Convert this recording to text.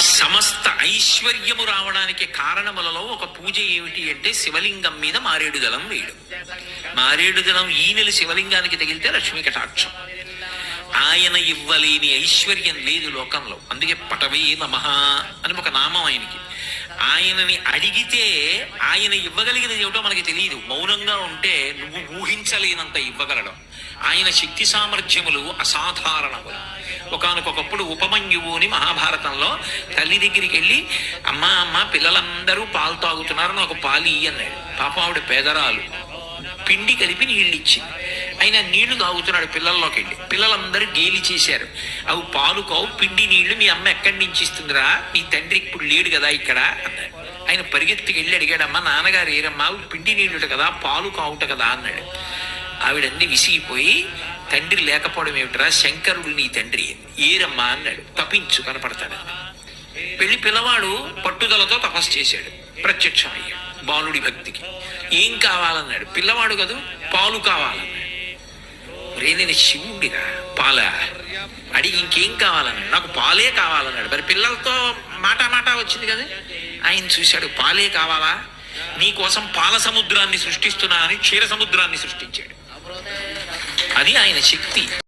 సమస్త ఐశ్వర్యము రావడానికి కారణములలో ఒక పూజ ఏమిటి అంటే శివలింగం మీద మారేడు దళం వేయడం. మారేడు దళం ఈనెలు శివలింగానికి తగిలితే లక్ష్మీ కటాక్షం. ఆయన ఇవ్వలేని ఐశ్వర్యం లేదు లోకంలో. అందుకే పటవే నమః అని ఒక నామం ఆయనకి. ఆయనని అడిగితే ఆయన ఇవ్వగలిగినది ఏమిటో మనకి తెలియదు. మౌనంగా ఉంటే నువ్వు ఊహించలేనంత ఇవ్వగలడం. ఆయన శక్తి సామర్థ్యములు అసాధారణములు. ఒకనకొకప్పుడు ఉపమన్యువు అని మహాభారతంలో తల్లి దగ్గరికి వెళ్ళి అమ్మా అమ్మ పిల్లలందరూ పాలు తాగుతున్నారు ఒక పాలు ఇయ్యి" అన్నాడు. పాపం ఆవిడ పేదరాలు. పిండి కలిపి నీళ్ళు ఇచ్చింది ఆయన నీళ్ళు తాగుతున్నాడు పిల్లల్లోకి వెళ్ళి. పిల్లలందరూ గేలి చేశారు. అవి పాలు కావు పిండి నీళ్ళు మీ అమ్మ ఎక్కడి నుంచి ఇస్తుందిరా? మీ తండ్రి ఇప్పుడు లేడు కదా ఇక్కడ అన్నాడు. ఆయన పరిగెత్తికి వెళ్ళి అడిగాడమ్మా నాన్నగారు ఏరమ్మా పిండి నీళ్ళుట కదా పాలు కావుట కదా అన్నాడు. ఆవిడన్ని విసిగిపోయి తండ్రి లేకపోవడం ఏమిట్రా? శంకరుడు నీ తండ్రి. ఏరమ్మా అన్నాడు. తపించు కనపడతాడు. పెళ్ళి పిల్లవాడు పట్టుదలతో తపస్సు చేశాడు. ప్రత్యక్షమయ్యాడు బాలుడి భక్తికి. ఏం కావాలన్నాడు? పిల్లవాడు కదూ? పాలు కావాలన్నాడు. రే నేను శివుడిరా. పాల. అడిగి ఇంకేం కావాలన్నాడు? నాకు పాలే కావాలన్నాడు. మరి పిల్లలతో మాట మాట వచ్చింది కదా. ఆయన చూశాడు పాలే కావాలా? నీకోసం పాల సముద్రాన్ని సృష్టిస్తున్నా అని క్షీర సముద్రాన్ని సృష్టించాడు. అది ఆయన శక్తి.